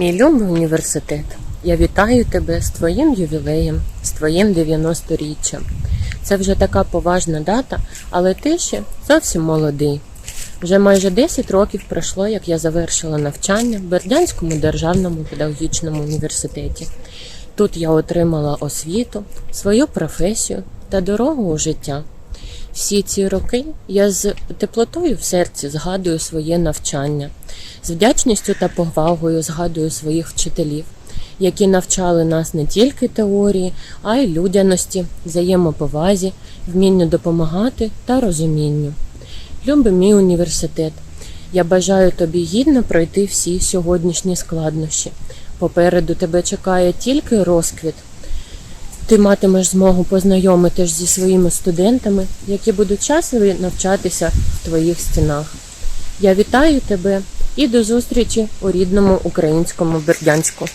Мій любий університет, я вітаю тебе з твоїм ювілеєм, з твоїм 90-річчям. Це вже така поважна дата, але ти ще зовсім молодий. Вже майже 10 років пройшло, як я завершила навчання в Бердянському державному педагогічному університеті. Тут я отримала освіту, свою професію та дорогу у життя. Всі ці роки я з теплотою в серці згадую своє навчання, з вдячністю та повагою згадую своїх вчителів, які навчали нас не тільки теорії, а й людяності, взаємоповазі, вмінню допомагати та розумінню. Любий мій університет, я бажаю тобі гідно пройти всі сьогоднішні складнощі. Попереду тебе чекає тільки розквіт. Ти матимеш змогу познайомитись зі своїми студентами, які будуть щасливі навчатися в твоїх стінах. Я вітаю тебе і до зустрічі у рідному українському Бердянську.